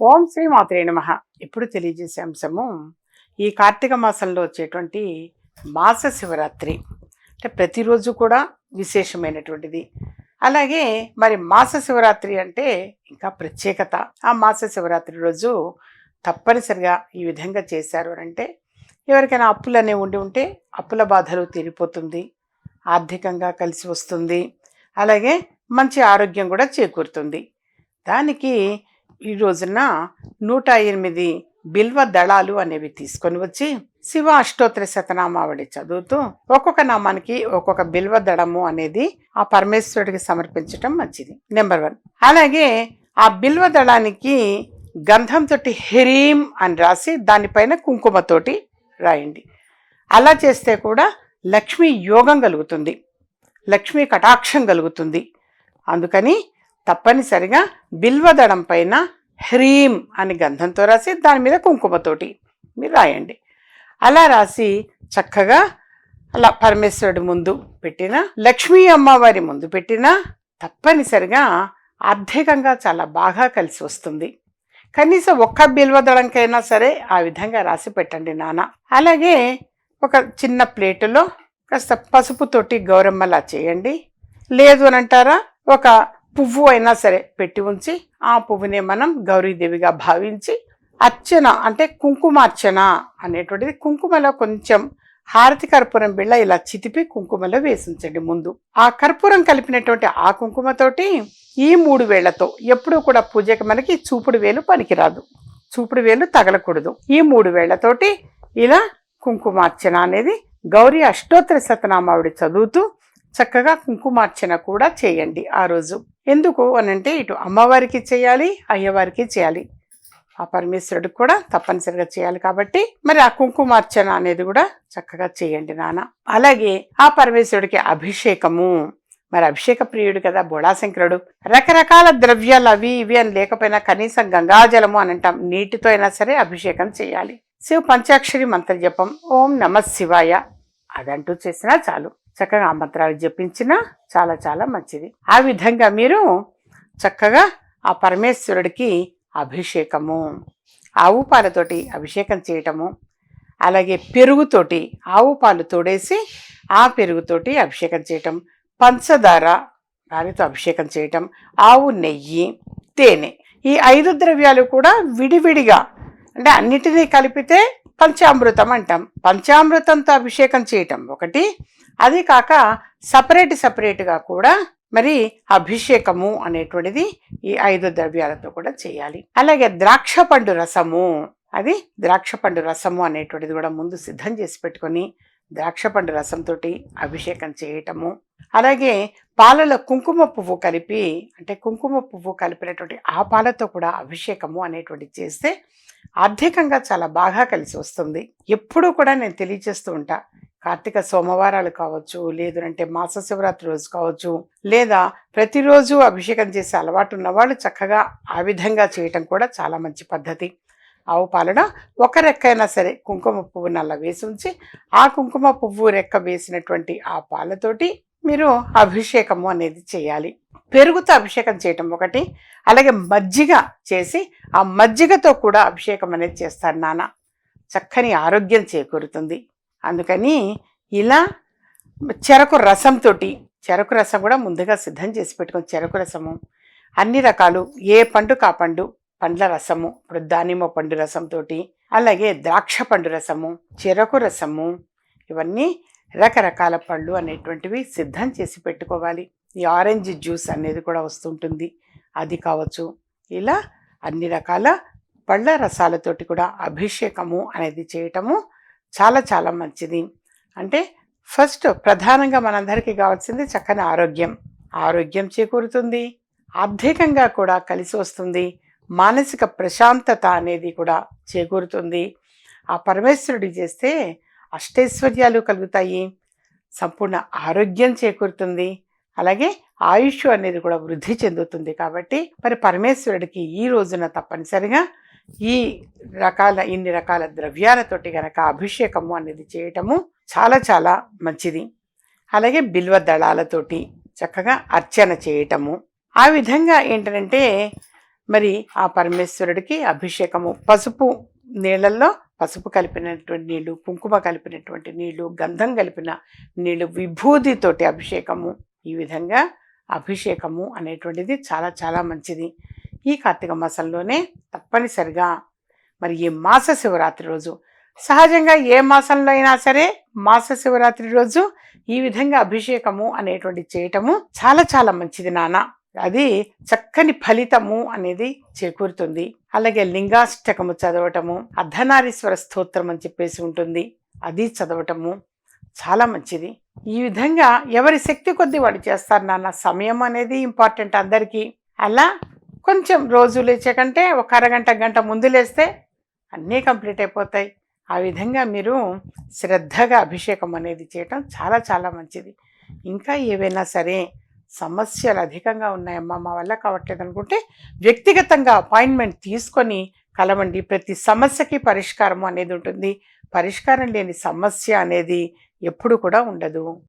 ఓం శ్రీ మాత్రే నమ. ఇప్పుడు తెలియజేసే అంశము ఈ కార్తీక మాసంలో వచ్చేటువంటి మాస శివరాత్రి. అంటే ప్రతిరోజు కూడా విశేషమైనటువంటిది. అలాగే మరి మాస శివరాత్రి అంటే ఇంకా ప్రత్యేకత. ఆ మాస శివరాత్రి రోజు తప్పనిసరిగా ఈ విధంగా చేశారు అని అంటే ఎవరికైనా అప్పులు అనేవి ఉండి ఉంటే అప్పుల బాధలు తీరిపోతుంది. ఆర్థికంగా కలిసి వస్తుంది. అలాగే మంచి ఆరోగ్యం కూడా చేకూరుతుంది. దానికి ఈ రోజున నూట ఎనిమిది బిల్వ దళాలు అనేవి తీసుకొని వచ్చి శివ అష్టోత్తర శతనామావళి చదువుతూ ఒక్కొక్క నామానికి ఒక్కొక్క బిల్వ దళము అనేది ఆ పరమేశ్వరుడికి సమర్పించటం మంచిది. నెంబర్ వన్ అలాగే ఆ బిల్వ దళానికి గంధంతో హెరీం అని రాసి దానిపైన కుంకుమతోటి రాయండి. అలా చేస్తే కూడా లక్ష్మీ యోగం కలుగుతుంది. లక్ష్మీ కటాక్షం కలుగుతుంది. అందుకని తప్పనిసరిగా బిల్వదడం పైన హ్రీం అని గంధంతో రాసి దాని మీద కుంకుమతోటి మీరు రాయండి. అలా రాసి చక్కగా అలా పరమేశ్వరుడి ముందు పెట్టిన లక్ష్మీ అమ్మవారి ముందు పెట్టిన తప్పనిసరిగా ఆర్థికంగా చాలా బాగా కలిసి వస్తుంది. కనీసం ఒక్క బిల్వదళంకైనా సరే ఆ విధంగా రాసి పెట్టండి నాన్న. అలాగే ఒక చిన్న ప్లేటులో కాస్త పసుపుతోటి గౌరమ్మలా చేయండి. లేదు అని అంటారా? ఒక పువ్వు అయినా సరే పెట్టి ఉంచి ఆ పువ్వునే మనం గౌరీదేవిగా భావించి అర్చన అంటే కుంకుమార్చన అనేటువంటిది కుంకుమలో కొంచెం హారతి కర్పూరం బిళ్ళ ఇలా చితిపి కుంకుమలో వేసించండి ముందు. ఆ కర్పూరం కలిపినటువంటి ఆ కుంకుమతోటి ఈ మూడు వేళ్ళతో ఎప్పుడూ కూడా పూజకి మనకి చూపుడు వేలు పనికిరాదు. చూపుడు వేలు తగలకూడదు. ఈ మూడు వేళ్ళతోటి ఇలా కుంకుమార్చన అనేది గౌరీ అష్టోత్తర శతనామావిడి చదువుతూ చక్కగా కుంకుమార్చన కూడా చేయండి ఆ రోజు. ఎందుకు అనంటే ఇటు అమ్మవారికి చేయాలి అయ్యవారికి చేయాలి. ఆ పరమేశ్వరుడికి కూడా తప్పనిసరిగా చేయాలి కాబట్టి మరి ఆ కుంకుమార్చన అనేది కూడా చక్కగా చేయండి నాన్న. అలాగే ఆ పరమేశ్వరుడికి అభిషేకము. మరి అభిషేక ప్రియుడు కదా బోళాశంకరుడు. రకరకాల ద్రవ్యాలు అవి ఇవి అని లేకపోయినా కనీసం గంగాజలము అని అంటాం. నీటితో అయినా సరే అభిషేకం చేయాలి. శివ పంచాక్షరి మంత్ర జపం ఓం నమ శివాయ. అదంటూ చేసినా చాలు. చక్కగా ఆ మంత్రాలు జపించినా చాలా చాలా మంచిది. ఆ విధంగా మీరు చక్కగా ఆ పరమేశ్వరుడికి అభిషేకము ఆవు పాలతోటి అభిషేకం చేయటము అలాగే పెరుగుతోటి ఆవు పాలు తోడేసి ఆ పెరుగుతోటి అభిషేకం చేయటం పంచదార దానితో అభిషేకం చేయటం ఆవు నెయ్యి తేనె ఈ ఐదు ద్రవ్యాలు కూడా విడివిడిగా అంటే అన్నిటినీ కలిపితే పంచామృతం అంటాం. పంచామృతంతో అభిషేకం చేయటం ఒకటి అదే కాక సపరేట్ సపరేట్గా కూడా మరి అభిషేకము అనేటువంటిది ఈ ఐదు ద్రవ్యాలతో కూడా చేయాలి. అలాగే ద్రాక్ష పండు రసము అది ద్రాక్ష పండు రసము అనేటువంటిది కూడా ముందు సిద్ధం చేసి పెట్టుకొని ద్రాక్ష పండు రసంతో అభిషేకం చేయటము. అలాగే పాలలో కుంకుమ పువ్వు కలిపి అంటే కుంకుమ పువ్వు కలిపినటువంటి ఆ పాలతో కూడా అభిషేకము అనేటువంటిది చేస్తే ఆర్థికంగా చాలా బాగా కలిసి వస్తుంది. ఎప్పుడూ కూడా నేను తెలియజేస్తూ ఉంటా కార్తీక సోమవారాలు కావచ్చు లేదు అంటే మాస శివరాత్రి రోజు కావచ్చు లేదా ప్రతిరోజు అభిషేకం చేసే అలవాటు ఉన్నవాళ్ళు చక్కగా ఆ విధంగా చేయటం కూడా చాలా మంచి పద్ధతి. ఆవు పాలన ఒక రెక్కైనా సరే కుంకుమ పువ్వు నల్ల వేసి ఉంచి ఆ కుంకుమ పువ్వు రెక్క వేసినటువంటి ఆ పాలతోటి మీరు అభిషేకము అనేది చేయాలి. పెరుగుతో అభిషేకం చేయటం ఒకటి అలాగే మజ్జిగ చేసి ఆ మజ్జిగతో కూడా అభిషేకం అనేది చేస్తారు నాన్న. చక్కని ఆరోగ్యం చేకూరుతుంది. అందుకని ఇలా చెరకు రసంతో చెరకు రసం కూడా ముందుగా సిద్ధం చేసి పెట్టుకొని చెరకు రసము అన్ని రకాలు ఏ పండు కా పండు పండ్ల రసము ఇప్పుడు దానిమ్మ పండు రసంతో అలాగే ద్రాక్ష పండు రసము చెరకు రసము ఇవన్నీ రకరకాల పళ్ళు అనేటువంటివి సిద్ధం చేసి పెట్టుకోవాలి. ఈ ఆరెంజ్ జ్యూస్ అనేది కూడా వస్తుంటుంది. అది కావచ్చు. ఇలా అన్ని రకాల పళ్ళ రసాలతోటి కూడా అభిషేకము అనేది చేయటము చాలా చాలా మంచిది. అంటే ఫస్ట్ ప్రధానంగా మనందరికీ కావాల్సింది చక్కని ఆరోగ్యం. ఆరోగ్యం చేకూరుతుంది. ఆర్థికంగా కూడా కలిసి వస్తుంది. మానసిక ప్రశాంతత అనేది కూడా చేకూరుతుంది. ఆ పరమేశ్వరుడు చేస్తే అష్టైశ్వర్యాలు కలుగుతాయి. సంపూర్ణ ఆరోగ్యం చేకూరుతుంది. అలాగే ఆయుష్ అనేది కూడా వృద్ధి చెందుతుంది కాబట్టి మరి పరమేశ్వరుడికి ఈ రోజున తప్పనిసరిగా ఈ రకాల ఇన్ని రకాల ద్రవ్యాలతోటి గనక అభిషేకము అనేది చేయటము చాలా చాలా మంచిది. అలాగే బిల్వ దళాలతోటి చక్కగా అర్చన చేయటము. ఆ విధంగా ఏంటంటే మరి ఆ పరమేశ్వరుడికి అభిషేకము పసుపు నీళ్ళల్లో పసుపు కలిపినటువంటి నీళ్ళు కుంకుమ కలిపినటువంటి నీళ్ళు గంధం కలిపిన నీళ్ళు విభూతితోటి అభిషేకము. ఈ విధంగా అభిషేకము అనేటువంటిది చాలా చాలా మంచిది. ఈ కార్తీక మాసంలోనే తప్పనిసరిగా మరి ఈ మాస శివరాత్రి రోజు. సహజంగా ఏ మాసంలో అయినా సరే మాస శివరాత్రి రోజు ఈ విధంగా అభిషేకము అనేటువంటి చేయటము చాలా చాలా మంచిది నాన్న. అది చక్కని ఫలితము అనేది చేకూరుతుంది. అలాగే లింగాష్టకము చదవటము అర్ధనారీశ్వర స్తోత్రం అని చెప్పేసి ఉంటుంది. అది చదవటము చాలా మంచిది. ఈ విధంగా ఎవరి శక్తి కొద్దీ వాడు చేస్తారు నాన్న. సమయం అనేది ఇంపార్టెంట్ అందరికీ. అలా కొంచెం రోజు లేచే కంటే ఒక అరగంట గంట ముందు లేస్తే అన్నీ కంప్లీట్ అయిపోతాయి. ఆ విధంగా మీరు శ్రద్ధగా అభిషేకం అనేది చేయటం చాలా చాలా మంచిది. ఇంకా ఏవైనా సరే సమస్యలు అధికంగా ఉన్నాయమ్మా మా వల్ల కావట్లేదు అనుకుంటే వ్యక్తిగతంగా అపాయింట్మెంట్ తీసుకొని కలవండి. ప్రతి సమస్యకి పరిష్కారం అనేది ఉంటుంది. పరిష్కారం లేని సమస్య అనేది ఎప్పుడు కూడా ఉండదు.